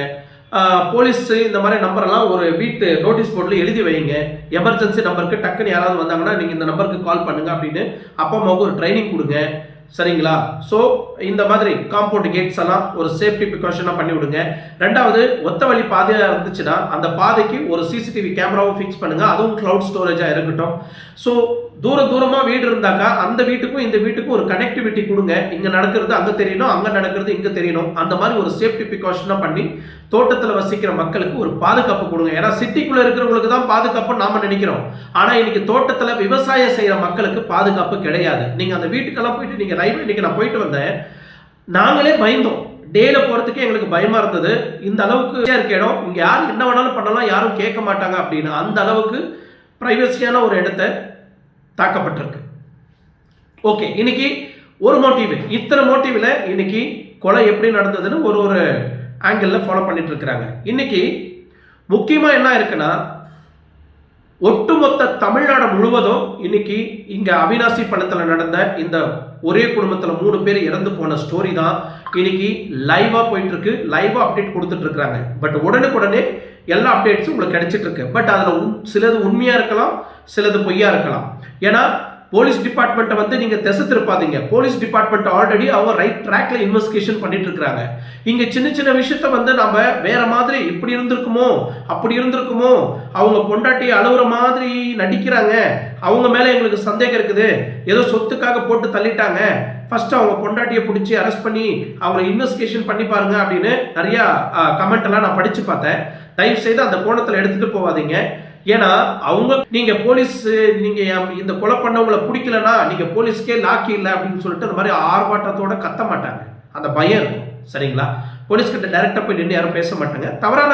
போலீஸு இந்த மாதிரி நம்பரெல்லாம் ஒரு வீட்டு நோட்டீஸ் போர்டில் எழுதி வைங்க. எமர்ஜென்சி நம்பருக்கு டக்குன்னு யாராவது வந்தாங்கன்னா நீங்கள் இந்த நம்பருக்கு கால் பண்ணுங்கள் அப்படின்னு அப்பா அம்மாவுக்கு ஒரு ட்ரைனிங் கொடுங்க. சரிங்களா? ஸோ இந்த மாதிரி காம்பவுண்ட் கேட்ஸ் எல்லாம் ஒரு சேஃப்டி ப்ரிகாஷனாக பண்ணி விடுங்க ரெண்டாவது ஒத்த வழி பாதையாக இருந்துச்சுன்னா அந்த பாதைக்கு ஒரு சிசிடிவி கேமராவும் ஃபிக்ஸ் பண்ணுங்கள் அதுவும் க்ளவுட் ஸ்டோரேஜாக இருக்கட்டும். ஸோ தூர தூரமாக வீடு இருந்தாக்கா அந்த வீட்டுக்கும் இந்த வீட்டுக்கும் ஒரு கனெக்டிவிட்டி கொடுங்க. இங்கே நடக்கிறது அங்கே தெரியணும் அங்கே நடக்கிறது இங்கே தெரியணும். அந்த மாதிரி ஒரு சேஃப்டி ப்ரிகாஷனாக பண்ணி தோட்டத்தில் வசிக்கிற மக்களுக்கு ஒரு பாதுகாப்பு கொடுங்க. ஏன்னா சிட்டிக்குள்ளே இருக்கிறவங்களுக்கு தான் பாதுகாப்பு நாம் நினைக்கிறோம். ஆனால் இன்னைக்கு தோட்டத்தில் விவசாயம் செய்கிற மக்களுக்கு பாதுகாப்பு கிடையாது. நீங்கள் அந்த வீட்டுக்கெல்லாம் போயிட்டு நீங்கள் ரயில்வே இன்னைக்கு நான் போயிட்டு வந்தேன். நாங்களே பயந்தோம். டேல போகிறதுக்கே எங்களுக்கு பயமா இருந்தது. இந்த அளவுக்கு இருக்க இடம் இங்க யார் என்ன வேணாலும் பண்ணலாம் யாரும் கேட்க மாட்டாங்க அப்படின்னு அந்த அளவுக்கு பிரைவசியான ஒரு இடத்தை தாக்கப்பட்டிருக்கு. ஓகே இன்னைக்கு ஒரு மோட்டிவ் இத்தனை மோட்டிவ்ல இன்னைக்கு கொலை எப்படி நடந்ததுன்னு ஒரு ஒரு ஆங்கிளில் ஃபாலோ பண்ணிட்டு இருக்கிறாங்க. இன்னைக்கு முக்கியமாக என்ன இருக்குன்னா ஒட்டுமொத்த தமிழ்நாடு முழுவதும் இன்னைக்கு இங்க அவினாசி பணத்துல நடந்த இந்த ஒரே குடும்பத்துல மூணு பேர் இறந்து போன ஸ்டோரி தான் இன்னைக்கு லைவா போயிட்டு இருக்கு லைவா அப்டேட் கொடுத்துட்டு இருக்காங்க பட் உடனுக்குடனே எல்லா அப்டேட்ஸும் உங்களுக்கு கிடைச்சிட்டு இருக்கு பட் அதுல சிலது உண்மையா இருக்கலாம் சிலது பொய்யா இருக்கலாம். ஏன்னா போலீஸ் டிபார்ட்மெண்ட்டை வந்து நீங்கள் திசை திருப்பாதீங்க. போலீஸ் டிபார்ட்மெண்ட் ஆல்ரெடி அவங்க ரைட் ட்ராக்ல இன்வெஸ்டிகேஷன் பண்ணிட்டு இருக்காங்க. இங்கே சின்ன சின்ன விஷயத்த வந்து நம்ம வேற மாதிரி இப்படி இருந்திருக்குமோ அப்படி இருந்திருக்குமோ அவங்க பொண்டாட்டி அழுகுற மாதிரி நடிக்கிறாங்க. அவங்க மேலே எங்களுக்கு சந்தேகம் இருக்குது. ஏதோ சொத்துக்காக போட்டு தள்ளிட்டாங்க. ஃபர்ஸ்ட் அவங்க பொண்டாட்டியை பிடிச்சி அரெஸ்ட் பண்ணி அவங்களை இன்வெஸ்டிகேஷன் பண்ணி பாருங்க அப்படின்னு நிறையா கமெண்ட் எல்லாம் நான் படிச்சு பார்த்தேன். தயவு செய்து அந்த கோணத்தில் எடுத்துட்டு போவாதீங்க ஏன்னா அவங்க நீங்க போலீஸ் நீங்க இந்த கொலை பண்ணவங்களை பிடிக்கலனா நீங்க போலீஸ்க்கே லாக்கி இல்லை அப்படின்னு சொல்லிட்டு அந்த மாதிரி ஆர்ப்பாட்டத்தோட கத்த மாட்டாங்க. அந்த பயம் இருக்கும். சரிங்களா? போலீஸ் கிட்ட டைரக்டா போய் நின்று யாரும் பேச மாட்டாங்க. தவறான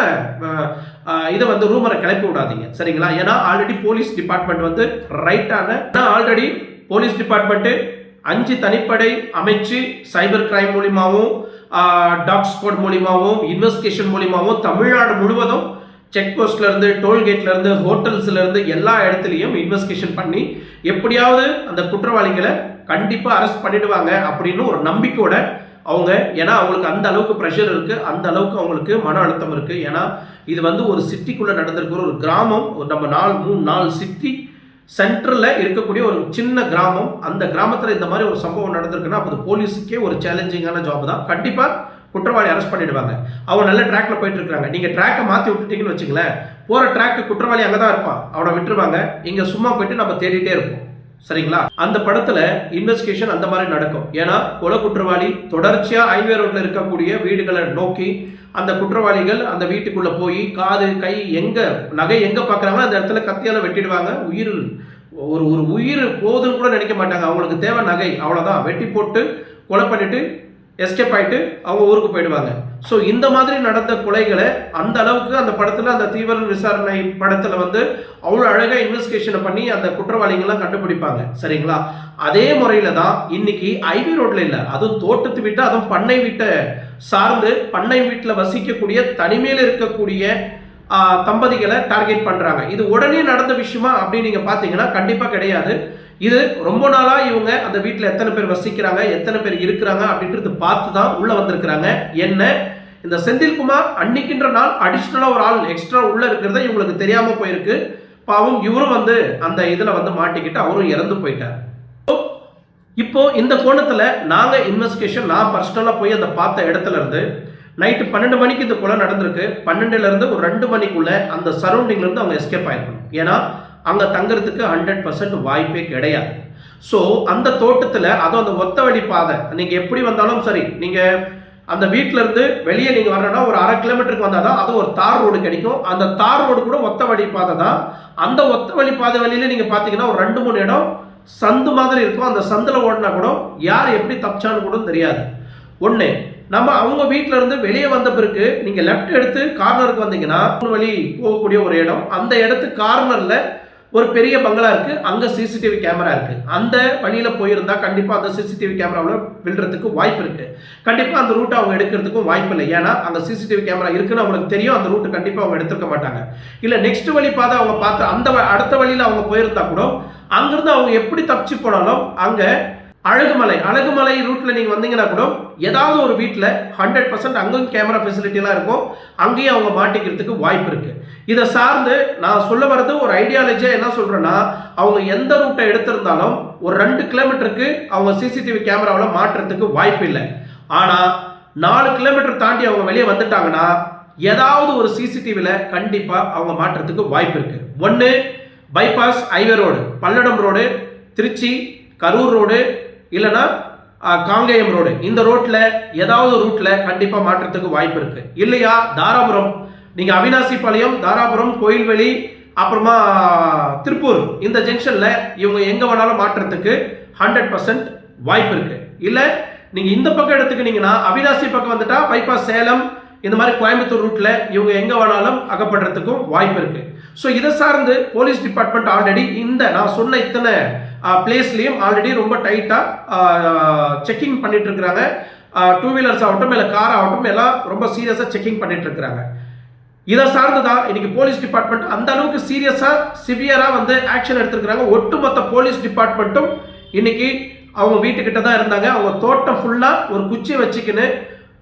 இதை வந்து ரூமரை கிளப்பி விடாதீங்க. சரிங்களா? ஏன்னா ஆல்ரெடி போலீஸ் டிபார்ட்மெண்ட் வந்து ரைட்டான ஆல்ரெடி போலீஸ் டிபார்ட்மெண்ட்டு அஞ்சு தனிப்படை அமைச்சு சைபர் கிரைம் மூலியமாகவும் டாக் ஸ்குவாட் மூலியமாகவும் இன்வெஸ்டிகேஷன் மூலியமாகவும் தமிழ்நாடு முழுவதும் செக் போஸ்ட்ல இருந்து டோல்கேட்ல இருந்து ஹோட்டல்ஸ்ல இருந்து எல்லா இடத்துலையும் இன்வெஸ்டிகேஷன் பண்ணி எப்படியாவது அந்த குற்றவாளிகளை கண்டிப்பா அரெஸ்ட் பண்ணிடுவாங்க அப்படின்னு ஒரு நம்பிக்கையோட அவங்க ஏன்னா அவங்களுக்கு அந்த அளவுக்கு ப்ரெஷர் இருக்கு அந்த அளவுக்கு அவங்களுக்கு மன அழுத்தம் இருக்கு. ஏன்னா இது வந்து ஒரு சிட்டிக்குள்ள நடந்திருக்கிற ஒரு கிராமம் ஒரு நம்ம நாலு மூணு நாலு சிட்டி சென்டரில் இருக்கக்கூடிய ஒரு சின்ன கிராமம். அந்த கிராமத்துல இந்த மாதிரி ஒரு சம்பவம் நடந்திருக்குன்னா அப்போ போலீஸுக்கே ஒரு சேலஞ்சிங்கான ஜாப் தான். கண்டிப்பா குற்றவாளி அரெஸ்ட் பண்ணிடுவாங்க. அவன் நல்ல ட்ராக்ல போயிட்டு இருக்காங்க நீங்க ட்ராக்கை மாத்தி விட்டுட்டீங்கன்னு வச்சுங்களேன் போற ட்ராக் குற்றவாளி அங்கே தான் இருப்பான். அவனை விட்டுருவாங்க. இங்க சும்மா போயிட்டு நம்ம தேடிட்டே இருப்போம். சரிங்களா? அந்த படத்துல இன்வெஸ்டிகேஷன் அந்த மாதிரி நடக்கும். ஏன்னா கொலை குற்றவாளி தொடர்ச்சியா ஹைவே ரோட்ல இருக்கக்கூடிய வீடுகளை நோக்கி அந்த குற்றவாளிகள் அந்த வீட்டுக்குள்ள போய் காது கை எங்க நகை எங்க பாக்குறாங்களோ அந்த இடத்துல கத்தியால வெட்டிடுவாங்க. உயிர் ஒரு ஒரு உயிர் போதுன்னு கூட நினைக்க மாட்டாங்க. அவங்களுக்கு தேவை நகை. அவ்வளவுதான். வெட்டி போட்டு கொலை பண்ணிட்டு எஸ்கேப் ஆகிட்டு அவங்க ஊருக்கு போயிடுவாங்க. ஸோ இந்த மாதிரி நடந்த கொலைகளை அந்த அளவுக்கு அந்த படத்தில் அந்த தீவிர விசாரணை படத்தில் வந்து அவ்வளோ அழகாக இன்வெஸ்டிகேஷனை பண்ணி அந்த குற்றவாளிகள்லாம் கண்டுபிடிப்பாங்க. சரிங்களா? அதே முறையில் தான் இன்னைக்கு ஐவி ரோட்டில் இல்லை அதுவும் தோட்டத்து வீட்டை அதுவும் பண்ணை வீட்டை சார்ந்து பண்ணை வீட்டில் வசிக்கக்கூடிய தனிமையில் இருக்கக்கூடிய தம்பதிகளை டார்கெட் பண்ணுறாங்க இது உடனே நடந்த விஷயமா அப்படின்னு நீங்கள் பார்த்தீங்கன்னா கண்டிப்பாக கிடையாது. இது ரொம்ப நாளாக இவங்க அந்த வீட்டில் எத்தனை பேர் வசிக்கிறாங்க எத்தனை பேர் இருக்கிறாங்க அப்படின்றது பார்த்து தான் உள்ளே வந்திருக்கிறாங்க. என்ன? இந்த செந்தில்குமார் அன்னைக்குன்ற நாள் அடிஷ்னலாக ஒரு ஆள் எக்ஸ்ட்ரா உள்ளே இருக்கிறத இவங்களுக்கு தெரியாமல் போயிருக்கு. பாவம் இவரும் வந்து அந்த இதில் வந்து மாட்டிக்கிட்டு அவரும் இறந்து போயிட்டார். இப்போ இந்த கோணத்தில் நாங்கள் இன்வெஸ்டிகேஷன் நான் பர்சனலாக போய் அந்த பார்த்த இடத்துல இருந்து நைட்டு பன்னெண்டு மணிக்கு இந்த கொலை நடந்திருக்கு. பன்னெண்டுலேருந்து ஒரு ரெண்டு மணிக்குள்ள அந்த சரௌண்டிங்லேருந்து அவங்க எஸ்கேப் ஆயிருக்கணும். ஏன்னா அங்கே தங்குறதுக்கு ஹண்ட்ரட் பர்சன்ட் வாய்ப்பே கிடையாது. ஸோ அந்த தோட்டத்தில் அதுவும் அந்த ஒத்த வழி பாதை நீங்கள் எப்படி வந்தாலும் சரி நீங்கள் அந்த வீட்டிலேருந்து இருந்து வெளியே நீங்கள் வரணும்னா ஒரு அரை கிலோமீட்டருக்கு வந்தால் தான் அது ஒரு தார் ரோடு கிடைக்கும். அந்த தார் ரோடு கூட ஒத்த வழி பாதை தான். அந்த ஒத்த வழி பாதை வழியில நீங்கள் பார்த்தீங்கன்னா ஒரு ரெண்டு மூணு இடம் சந்து மாதிரி இருக்கும். அந்த சந்தில் ஓடினா கூட யார் எப்படி தப்பிச்சான்னு கூட தெரியாது. ஒன்று நம்ம அவங்க வீட்டில இருந்து வெளியே வந்த பிறகு நீங்கள் லெஃப்ட் எடுத்து கார்னருக்கு வந்தீங்கன்னா வழி போகக்கூடிய ஒரு இடம். அந்த இடத்து கார்னரில் ஒரு பெரிய பங்களா இருக்கு அங்க சிசிடிவி கேமரா இருக்கு. அந்த வழியில போயிருந்தா கண்டிப்பா அந்த சிசிடிவி கேமராவில் விழுறதுக்கு வாய்ப்பு இருக்கு. கண்டிப்பா அந்த ரூட்டை அவங்க எடுக்கிறதுக்கும் வாய்ப்பு இல்லை. ஏன்னா அங்க சிசிடிவி கேமரா இருக்குன்னு அவங்களுக்கு தெரியும். அந்த ரூட் கண்டிப்பா அவங்க எடுத்துக்க மாட்டாங்க. இல்ல நெக்ஸ்ட் வழி பார்த்து அவங்க பார்த்து அந்த வ- அடுத்த வழியில அவங்க போயிருந்தா கூட அங்கிருந்து அவங்க எப்படி தப்பிச்சு போனாலும் அங்க அழகுமலை. அழகுமலை ரூட்ல நீங்க வந்தீங்கன்னா கூட ஏதாவது ஒரு வீட்டில் ஹண்ட்ரட் பர்சன்ட் அங்கேயும் கேமரா ஃபெசிலிட்டிலாம் இருக்கும். அங்கேயும் அவங்க மாட்டிக்கிறதுக்கு வாய்ப்பு இருக்கு. இதை சார்ந்து நான் சொல்ல வர்றது ஒரு ஐடியாலஜியாக என்ன சொல்றேன்னா அவங்க எந்த ரூட்டை எடுத்திருந்தாலும் ஒரு ரெண்டு கிலோமீட்டருக்கு அவங்க சிசிடிவி கேமராவில் மாற்றுறதுக்கு வாய்ப்பு இல்லை. ஆனால் நாலு கிலோமீட்டர் தாண்டி அவங்க வெளியே வந்துட்டாங்கன்னா ஏதாவது ஒரு சிசிடிவியில் கண்டிப்பாக அவங்க மாற்றுறதுக்கு வாய்ப்பு இருக்கு. ஒன்று bypass highway road Palladam road Tiruchi Karur road இல்லைன்னா காங்கேயம் ரோடு. இந்த ரோட்டில் ஏதாவது ரூட்டில் கண்டிப்பாக மாற்றத்துக்கு வாய்ப்பு இருக்குது இல்லையா? தாராபுரம். நீங்கள் அவினாசி பாளையம் தாராபுரம் கோயில்வெளி அப்புறமா திருப்பூர். இந்த ஜங்ஷனில் இவங்க எங்கே வேணாலும் மாற்றத்துக்கு ஹண்ட்ரட் பர்சன்ட் வாய்ப்பு இருக்குது இல்லை நீங்கள் இந்த பக்கம் எடுத்துக்கிட்டீங்கன்னா அவினாசி பக்கம் வந்துட்டா பைபாஸ் சேலம் இந்த மாதிரி கோயம்புத்தூர் ரூட்டில் இவங்க எங்கே வேணாலும் அகப்படுறதுக்கும் வாய்ப்பு இருக்குது ஸோ இதை சார்ந்து போலீஸ் டிபார்ட்மெண்ட் ஆல்ரெடி இந்த நான் சொன்ன இத்தனை பிளேஸ்லயும் ஆல்ரெடி ரொம்ப டைட்டாக செக்கிங் பண்ணிட்டு இருக்கிறாங்க டூ வீலர்ஸ் ஆகட்டும் இல்லை கார் ஆகட்டும் எல்லாம் ரொம்ப சீரியஸாக செக்கிங் பண்ணிட்டு இருக்கிறாங்க இதை சார்ந்துதான் இன்னைக்கு போலீஸ் டிபார்ட்மெண்ட் அந்த அளவுக்கு சீரியஸாக சிவியராக வந்து ஆக்ஷன் எடுத்திருக்கிறாங்க. ஒட்டுமொத்த போலீஸ் டிபார்ட்மெண்ட்டும் இன்னைக்கு அவங்க வீட்டுக்கிட்ட தான் இருந்தாங்க. அவங்க தோட்டம் ஃபுல்லாக ஒரு குச்சி வச்சுக்கின்னு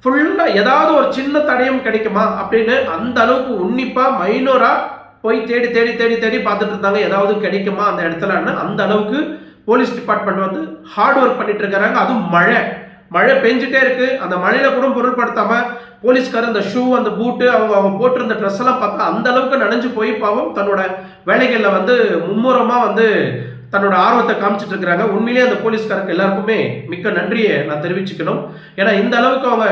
ஃபுல்லாக ஏதாவது ஒரு சின்ன தடயம் கிடைக்குமா அப்படின்னு அந்த அளவுக்கு உன்னிப்பாக மைனோராக போய் தேடி தேடி தேடி தேடி பார்த்துட்டு இருந்தாங்க. ஏதாவது கிடைக்குமா அந்த இடத்துலன்னு. அந்த அளவுக்கு போலீஸ் டிபார்ட்மெண்ட் வந்து ஹார்ட் ஒர்க் பண்ணிட்டு இருக்கிறாங்க அதுவும் மழை. மழை பெஞ்சிட்டே இருக்கு. அந்த மழையில கூட பொருட்படுத்தாம போலீஸ்காரர் அந்த ஷூ அந்த பூட்டு அவங்க அவங்க போட்டிருந்த ட்ரெஸ் எல்லாம் பார்த்தா அந்த அளவுக்கு நனைஞ்சு போய் பாவம் தன்னோட வேலைகளில் வந்து மும்முரமா வந்து தன்னோட ஆர்வத்தை காமிச்சிட்டு இருக்கிறாங்க. உண்மையிலேயே அந்த போலீஸ்காரருக்கு எல்லாருக்குமே மிக்க நன்றியை நான் தெரிவிச்சுக்கணும். ஏன்னா இந்த அளவுக்கு அவங்க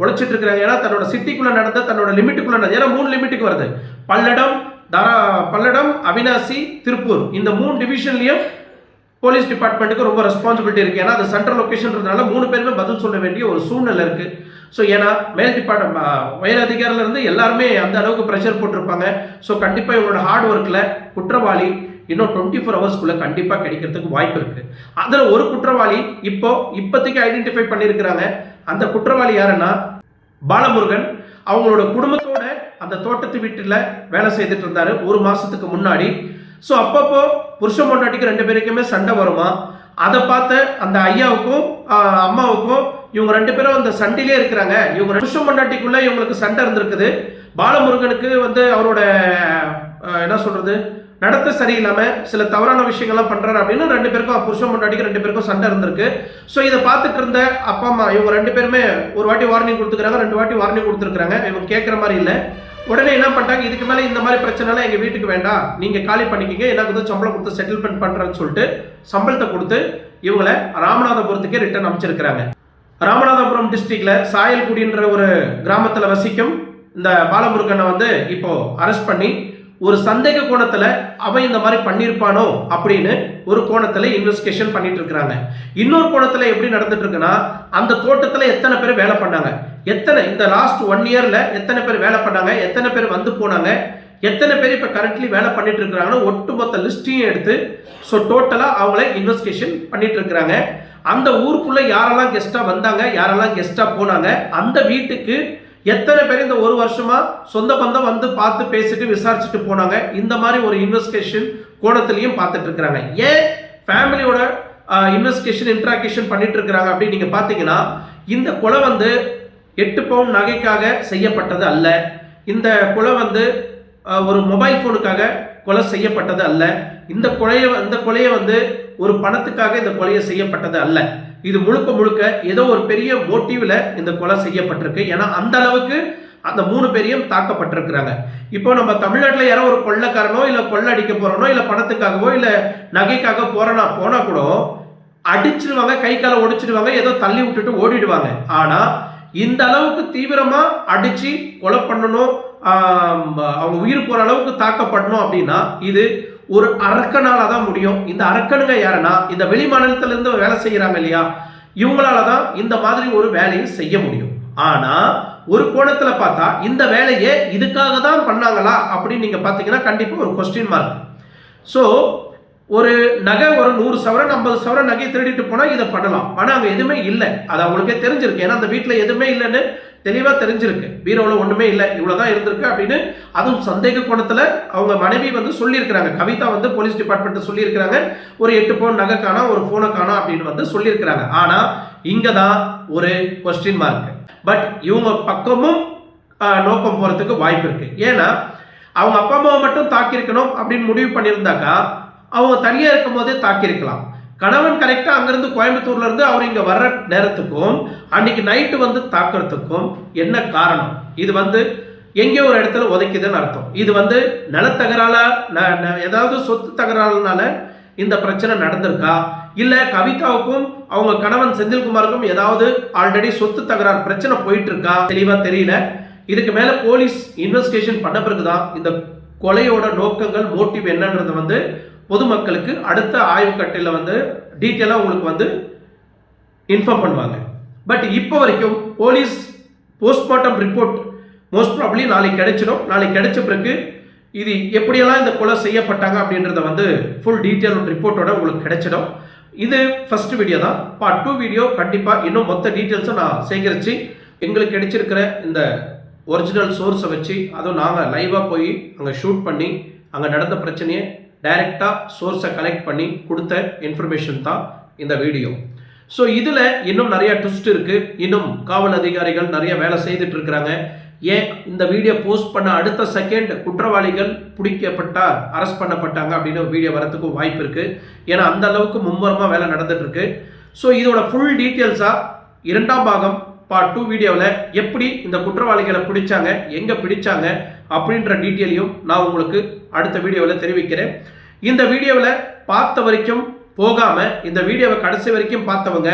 உழைச்சிட்டு இருக்கிறாங்க. ஏன்னா தன்னோட சிட்டிக்குள்ள நடந்த தன்னோட லிமிட்டுக்குள்ள நடந்த ஏன்னா மூணு லிமிட்டுக்கு வருது. பல்லடம் தாரா பல்லடம் அவினாசி திருப்பூர். இந்த மூணு டிவிஷன்லையும் போலீஸ் டிபார்ட்மெண்ட்டுக்கு ரொம்ப ரெஸ்பான்சிபிலிட்டி இருக்குது ஏன்னா அது சென்ட்ரல் லொக்கேஷன்றதுனால மூணு பேருமே பதில் சொல்ல வேண்டிய ஒரு சூழ்நிலை இருக்குது ஸோ ஏன்னா மேல் டிபார்ட்மெண்ட் உயர் அதிகாரில இருந்து எல்லாருமே அந்த அளவுக்கு ப்ரெஷர் போட்டிருப்பாங்க. ஸோ கண்டிப்பாக இவங்களோட ஹார்ட் ஒர்க்கில் குற்றவாளி இன்னும் டுவெண்ட்டி ஃபோர் ஹவர்ஸ்க்குள்ளே கண்டிப்பாக கிடைக்கிறதுக்கு வாய்ப்பு இருக்குது அதில் ஒரு குற்றவாளி இப்போ இப்போதைக்கு ஐடென்டிஃபை பண்ணியிருக்கிறாங்க. அந்த குற்றவாளி யாருன்னா பாலமுருகன் அவங்களோட குடும்பத்தோட அந்த தோட்டத்து வீட்டில் வேலை செய்துட்டு இருந்தாரு. ஒரு மாசத்துக்கு முன்னாடி. ஸோ அப்பப்போ புருஷ பொண்டாட்டிக்கு ரெண்டு பேருக்குமே சண்டை வருமா? அதை பார்த்த அந்த ஐயாவுக்கும் அம்மாவுக்கும் இவங்க ரெண்டு பேரும் அந்த சண்டையிலே இருக்கிறாங்க. இவங்க புருஷ புருஷன் பொண்டாட்டிக்குள்ள இவங்களுக்கு சண்டை இருந்திருக்குது. பாலமுருகனுக்கு வந்து அவரோட என்ன சொல்றது? நடத்த சரியில்லாமல் சில தவறான விஷயங்கள்லாம் பண்ணுறாரு அப்படின்னு ரெண்டு பேருக்கும் புருஷன் முன்னாடிக்கு ரெண்டு பேருக்கும் சண்டை இருந்திருக்கு. ஸோ இதை பார்த்துட்டு இருந்த அப்பா அம்மா இவங்க ரெண்டு பேருமே ஒரு வாட்டி வார்னிங் கொடுத்துக்கிறாங்க ரெண்டு வாட்டி வார்னிங் கொடுத்துருக்காங்க இவங்க கேட்குற மாதிரி இல்லை. உடனே என்ன பண்ணிட்டாங்க இதுக்கு மேலே இந்த மாதிரி பிரச்சனைலாம் எங்கள் வீட்டுக்கு வேண்டாம். நீங்கள் காலி பண்ணிக்கிங்க. எனக்கு வந்து சம்பளம் கொடுத்து செட்டில்மெண்ட் பண்ணுறேன்னு சொல்லிட்டு சம்பளத்தை கொடுத்து இவங்களை ராமநாதபுரத்துக்கே ரிட்டர்ன் அமைச்சிருக்கிறாங்க ராமநாதபுரம் டிஸ்ட்ரிக்ட்ல சாயல்குடின்ற ஒரு கிராமத்தில் வசிக்கும் இந்த பாலமுருகனை வந்து இப்போ அரெஸ்ட் பண்ணி ஒரு சந்தேக கோணத்துல அவன் இந்த மாதிரி பண்ணியிருப்பானோ அப்படின்னு ஒரு கோணத்துல இன்வெஸ்டிகேஷன் பண்ணிட்டு இருக்கிறாங்க. இன்னொரு கோணத்துல எப்படி நடந்துட்டு இருக்குன்னா அந்த தோட்டத்துல எத்தனை பேர் வேலை பண்ணாங்க? எத்தனை? இந்த லாஸ்ட் ஒன் இயர்ல எத்தனை பேர் வேலை பண்ணாங்க? எத்தனை பேர் வந்து போனாங்க? எத்தனை பேர் இப்ப கரண்ட்லி வேலை பண்ணிட்டு இருக்கிறாங்கன்னு ஒட்டுமொத்த லிஸ்டையும் எடுத்து ஸோ டோட்டலா அவங்கள இன்வெஸ்டிகேஷன் பண்ணிட்டு இருக்கிறாங்க. அந்த ஊருக்குள்ள யாரெல்லாம் கெஸ்டா வந்தாங்க? யாரெல்லாம் கெஸ்டா போனாங்க? அந்த வீட்டுக்கு எத்தனை பேர் இந்த ஒரு வருஷமா சொந்த பந்தம் வந்து பார்த்து பேசிட்டு விசாரிச்சுட்டு போனாங்க. இந்த மாதிரி ஒரு இன்வெஸ்டிகேஷன் கோணத்திலையும் பார்த்துட்டு இருக்கிறாங்க. ஏன் ஃபேமிலியோட இன்வெஸ்டிகேஷன் இன்ட்ராகேஷன் பண்ணிட்டு இருக்கிறாங்க அப்படின்னு நீங்க பாத்தீங்கன்னா இந்த கொலை வந்து எட்டு பவுன் நகைக்காக செய்யப்பட்டது அல்ல. இந்த கொலை வந்து ஒரு மொபைல் ஃபோனுக்காக கொலை செய்யப்பட்டது அல்ல. இந்த கொலையை இந்த கொலையை வந்து ஒரு பணத்துக்காக இந்த கொலையை செய்யப்பட்டது அல்ல. இது முழுக்க முழுக்க ஏதோ ஒரு பெரிய மோட்டிவ்ல இந்த கொலை செய்யப்பட்டிருக்கு. ஏன்னா அந்த அளவுக்கு அந்த மூணு பேரையும் தாக்கப்பட்டிருக்கிறாங்க. இப்போ நம்ம தமிழ்நாட்டில் யாரோ ஒரு கொள்ளைக்காரனோ இல்லை கொள்ளை அடிக்க போறனோ இல்லை பணத்துக்காகவோ இல்லை நகைக்காக போறனா போனா கூட அடிச்சிருவாங்க கை காலை ஒடிச்சிடுவாங்க ஏதோ தள்ளி விட்டுட்டு ஓடிடுவாங்க. ஆனா இந்த அளவுக்கு தீவிரமா அடிச்சு கொலை பண்ணணும் அவங்க உயிர் போற அளவுக்கு தாக்கப்படணும் அப்படின்னா இது ஒரு அரக்கனால தான் முடியும். இந்த அரக்கனுங்க யாருன்னா இந்த வெளி மாநிலத்திலேருந்து வேலை செய்கிறாங்க இல்லையா? இவங்களால தான் இந்த மாதிரி ஒரு வேலையை செய்ய முடியும். ஆனால் ஒரு கோணத்தில் பார்த்தா இந்த வேலையை இதுக்காக தான் பண்ணாங்களா அப்படின்னு நீங்கள் பார்த்தீங்கன்னா கண்டிப்பாக ஒரு கொஸ்டின் மார்க் ஸோ ஒரு நகை ஒரு நூறு சவரன் ஐம்பது சவரன் நகையை திருடிட்டு போனால் இதை பண்ணலாம். ஆனால் அங்கே எதுவுமே இல்லை. அது அவங்களுக்கே தெரிஞ்சிருக்கு. ஏன்னா அந்த வீட்டில் எதுவுமே இல்லைன்னு தெளிவாக தெரிஞ்சிருக்கு. பீரோவில் ஒன்றுமே இல்லை இவ்வளோ தான் இருந்திருக்கு அப்படின்னு அதுவும் சந்தேக கோணத்தில் அவங்க மனைவி வந்து சொல்லியிருக்கிறாங்க. கவிதா வந்து போலீஸ் டிபார்ட்மெண்ட் சொல்லியிருக்கிறாங்க. ஒரு எட்டு பவுன் நகை காணா ஒரு ஃபோனை காணா அப்படின்னு வந்து சொல்லியிருக்கிறாங்க. ஆனால் இங்கே தான் ஒரு கொஸ்டின் மார்க் பட் இவங்க பக்கமும் நோக்கம் போகிறதுக்கு வாய்ப்பு இருக்குது ஏன்னா அவங்க அப்பா அம்மாவை மட்டும் தாக்கியிருக்கணும் அப்படின்னு முடிவு பண்ணியிருந்தாக்கா அவங்க தனியாக இருக்கும் போதே தாக்கியிருக்கலாம். கணவன் கரெக்டாக அங்கேருந்து கோயம்புத்தூர்ல இருந்து அவர் இங்கே வர்ற நேரத்துக்கும் அன்னைக்கு நைட்டு வந்து தாக்குறதுக்கும் என்ன காரணம்? இது வந்து எங்கேயோ ஒரு இடத்துல உதைக்குதுன்னு அர்த்தம். இது வந்து நிலத்தகரால ந- ந- ஏதாவது சொத்து தகராறுனால இந்த பிரச்சனை நடந்திருக்கா? இல்லை கவிதாவுக்கும் அவங்க கணவன் செந்தில்குமாருக்கும் ஏதாவது ஆல்ரெடி சொத்து தகராறு பிரச்சனை போயிட்டு இருக்கா தெளிவாக தெரியல. இதுக்கு மேலே போலீஸ் இன்வெஸ்டிகேஷன் பண்ண பிறகுதான் இந்த கொலையோட நோக்கங்கள் மோட்டிவ் என்னன்றது வந்து பொதுமக்களுக்கு அடுத்த ஆய்வு கட்டையில் வந்து டீட்டெயிலாக உங்களுக்கு வந்து இன்ஃபார்ம் பண்ணுவாங்க. பட் இப்போ வரைக்கும் police postmortem report most probably நாளைக்கு கிடைச்சிடும் நாளைக்கு கிடைச்ச பிறகு இது எப்படியெல்லாம் இந்த கொலை செய்யப்பட்டாங்க அப்படின்றத வந்து ஃபுல் டீட்டெயில் ரிப்போர்ட்டோட உங்களுக்கு கிடைச்சிடும். இது ஃபர்ஸ்ட் வீடியோ தான். பார்ட் டூ வீடியோ கண்டிப்பாக இன்னும் மொத்த டீட்டெயில்ஸை நான் சேகரித்து எங்களுக்கு கிடைச்சிருக்கிற இந்த ஒரிஜினல் சோர்ஸை வச்சு அதுவும் நாங்கள் லைவாக போய் அங்கே ஷூட் பண்ணி அங்கே நடந்த பிரச்சனையை டைரெக்டாக சோர்ஸை கலெக்ட் பண்ணி கொடுத்த இன்ஃபர்மேஷன் தான் இந்த வீடியோ ஸோ இதில் இன்னும் நிறைய ட்விஸ்ட் இருக்கு. இன்னும் காவல் அதிகாரிகள் நிறைய வேலை செய்துட்டு இருக்கிறாங்க. ஏன் இந்த வீடியோ போஸ்ட் பண்ண அடுத்த செகண்ட் குற்றவாளிகள் பிடிக்கப்பட்டார் அரெஸ்ட் பண்ணப்பட்டாங்க அப்படின்னு வீடியோ வரதுக்கும் வாய்ப்பு இருக்கு. ஏன்னா அந்த அளவுக்கு மும்முரமாக வேலை நடந்துட்டு இருக்கு. ஸோ இதோட ஃபுல் டீட்டெயில்ஸாக இரண்டாம் பாகம் பார்ட் டூ வீடியோவில் எப்படி இந்த குற்றவாளிகளை பிடிச்சாங்க எங்கே பிடிச்சாங்க அப்படின்ற டீட்டெயிலையும் நான் உங்களுக்கு அடுத்த வீடியோவில் தெரிவிக்கிறேன். இந்த வீடியோவில் பார்த்த வரைக்கும் போகாமல் இந்த வீடியோவை கடைசி வரைக்கும் பார்த்தவங்க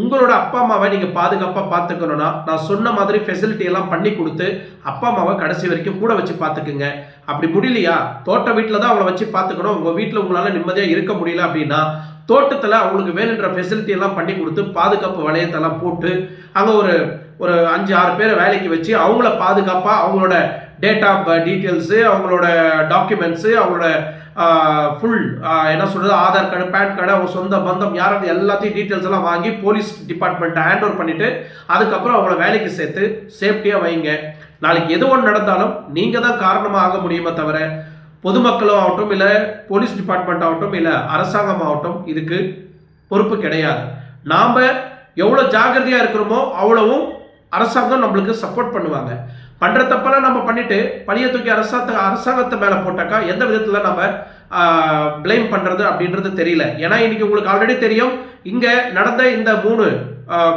உங்களோட அப்பா அம்மாவை நீங்கள் பாதுகாப்பாக பார்த்துக்கணும்னா நான் சொன்ன மாதிரி ஃபெசிலிட்டி எல்லாம் பண்ணி கொடுத்து அப்பா அம்மாவை கடைசி வரைக்கும் கூட வச்சு பார்த்துக்குங்க. அப்படி முடியலையா? தோட்ட வீட்டில் தான் அவங்கள வச்சு பார்த்துக்கணும். உங்கள் வீட்டில் உங்களால் நிம்மதியாக இருக்க முடியல அப்படின்னா தோட்டத்தில் அவங்களுக்கு வேணுன்ற ஃபெசிலிட்டி எல்லாம் பண்ணி கொடுத்து பாதுகாப்பு வளையத்தெல்லாம் போட்டு அங்கே ஒரு ஒரு அஞ்சு ஆறு பேரை வேலைக்கு வச்சு அவங்கள பாதுகாப்பாக அவங்களோட டேட் ஆஃப் டீட்டெயில்ஸு அவங்களோட டாக்குமெண்ட்ஸு அவங்களோட uh, ஃபுல் uh, என்ன சொல்கிறது ஆதார் கார்டு பேன் கார்டு அவங்க சொந்த பந்தம் யாராவது எல்லாத்தையும் டீட்டெயில்ஸ் எல்லாம் வாங்கி போலீஸ் டிபார்ட்மெண்ட்டை ஹேண்ட் ஓவர் பண்ணிட்டு அதுக்கப்புறம் அவங்கள வேலைக்கு சேர்த்து சேஃப்டியாக வைங்க. நாளைக்கு எது ஒன்று நடந்தாலும் நீங்கள் தான் காரணமாக ஆக முடியுமே தவிர பொதுமக்களும் ஆகட்டும் இல்லை போலீஸ் டிபார்ட்மெண்ட் ஆகட்டும் இல்லை அரசாங்கம் ஆகட்டும் இதுக்கு பொறுப்பு கிடையாது. நாம் எவ்வளோ ஜாக்கிரதையாக இருக்கிறோமோ அவ்வளவும் அரசாங்கம் நம்மளுக்கு சப்போர்ட் பண்ணுவாங்க. பண்ணுற தப்பெல்லாம் நம்ம பண்ணிட்டு பழிய தூக்கி அரசாங்க அரசாங்கத்தை மேலே போட்டாக்கா எந்த விதத்தில் நம்ம பிளேம் பண்ணுறது அப்படின்றது தெரியல. ஏன்னா இன்னைக்கு உங்களுக்கு ஆல்ரெடி தெரியும். இங்கே நடந்த இந்த மூணு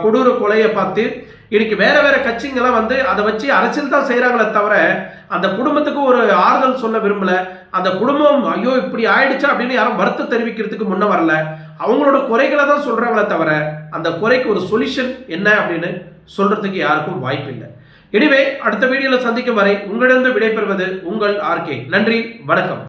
கொடூர கொலையை பார்த்து இன்னைக்கு வேற வேற கட்சிங்கெல்லாம் வந்து அதை வச்சு அரசியல் தான் செய்கிறாங்களே தவிர அந்த குடும்பத்துக்கு ஒரு ஆறுதல் சொல்ல விரும்பல. அந்த குடும்பம் ஐயோ இப்படி ஆயிடுச்சா அப்படின்னு யாரும் வருத்தம் தெரிவிக்கிறதுக்கு முன்ன வரல. அவங்களோட குறைகளை தான் சொல்றாங்களே தவிர அந்த குறைக்கு ஒரு சொல்யூஷன் என்ன அப்படின்னு சொல்றதுக்கு யாருக்கும் வாய்ப்பு இல்லை எனிவே அடுத்த வீடியோல சந்திக்கும் வரை உங்களிடம் விடைபெறுவது உங்கள் ஆர்கே நன்றி வணக்கம்.